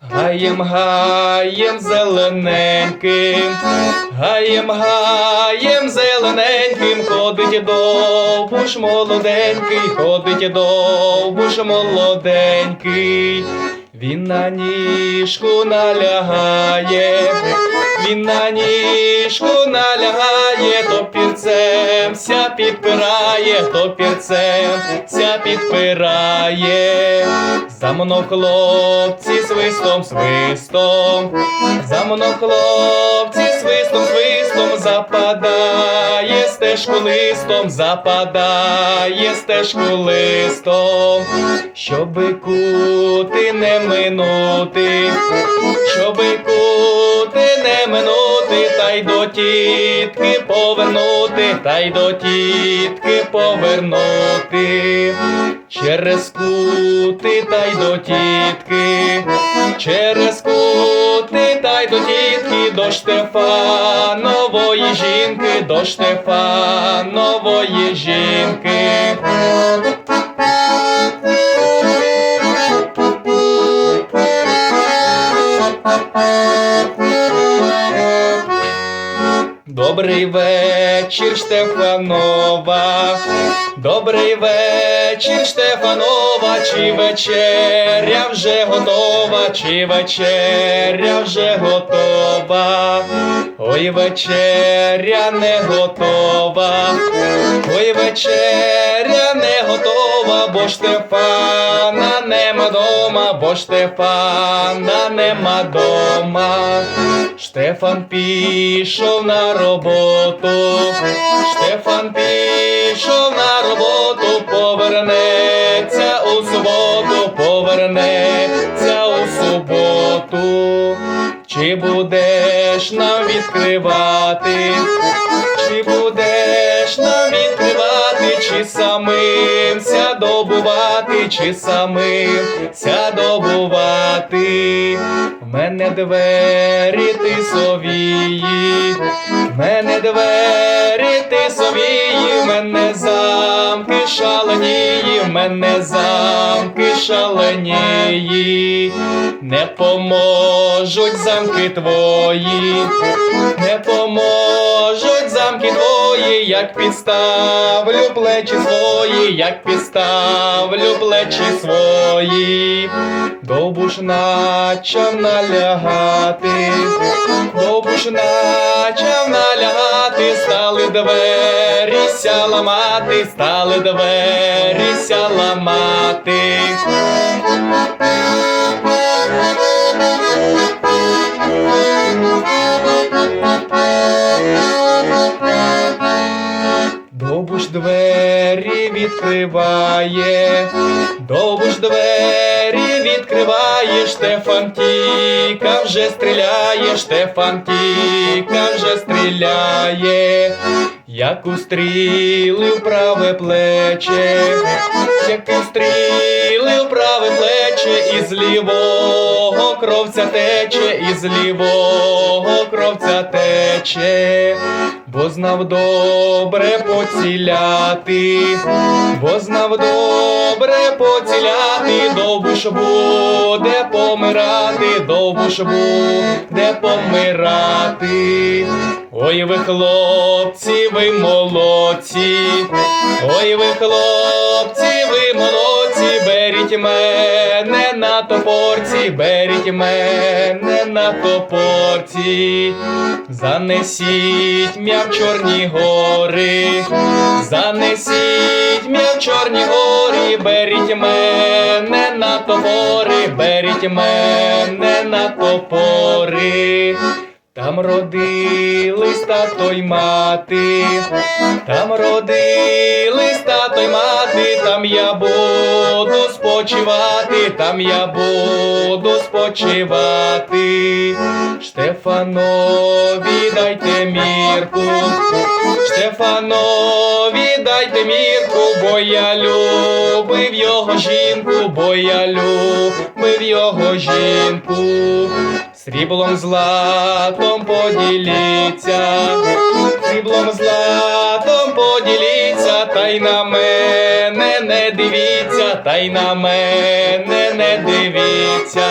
Гаєм гаєм зелененьким, гаєм гаєм зелененьким, ходить довбуш молоденький, ходить довбуш молоденький, він на ніжку налягає він на ніжку налягає, то пірцем ся підпирає, то пірцем ся підпирає. За мною хлопці свистом, свистом, за мною хлопці свистом, свистом западає стежку листом, западає стежку листом, щоби кути не минути, щоби кути не минути, та й до тітки повернути, та й до тітки повернути. Через кути та й до тітки, через кути та й до тітки, до Штефанової жінки, до Штефанової жінки. Добрий вечір, Штефанова. Добрий вечір, Штефанова. Чи вечеря вже готова, чи вечеря вже готова. Ой, вечеря не готова. Ой, вечеря не готова, бо Штефана нема бо Штефана нема дома. Штефан пішов на роботу, Штефан пішов на роботу, повернеться у суботу, повернеться у суботу. Чи будеш нам відкривати? Чи будеш нам відкривати, чи самим ся добувати, чи самим добувати? В мене двері тисовії, в мене двері тисовії, в мене замки шаленії, мене замки шаленії, не поможуть замки твої, не поможуть замки твої, як підставлю плечі свої, як підставлю плечі свої, довбуш начав налягати, довбуш начав налягати, стали двері ся ламати, стали двері ся ламати. Відкриває, довбуш двері відкриває, Штефан Тіка вже стріляє, Штефан Тіка вже стріляє, як у стріли в праве плече, як у стріли в праве плече, із лівого кровця тече, із лівого кровця тече, бо знав добре поціляти, бо знав добре поціляти, довбуш буде помирати, довбуш буде помирати. Ой, ви хлопці, ви молодці, ой, ви хлопці, беріть мене на топорці, беріть мене на топорці, занесіть м'я в чорні гори, занесіть м'я в чорні гори, беріть мене на топори, беріть мене на топори. Там родились тато й мати, там родились тато й мати, там я буду спочивати, там я буду спочивати. Штефанові дайте мірку, Штефанові дайте мірку, бо я любив його жінку, бо я любив його жінку. Сріблом златом поділіться, сріблом златом поділіться, та й на мене не дивіться, та й на мене не дивіться.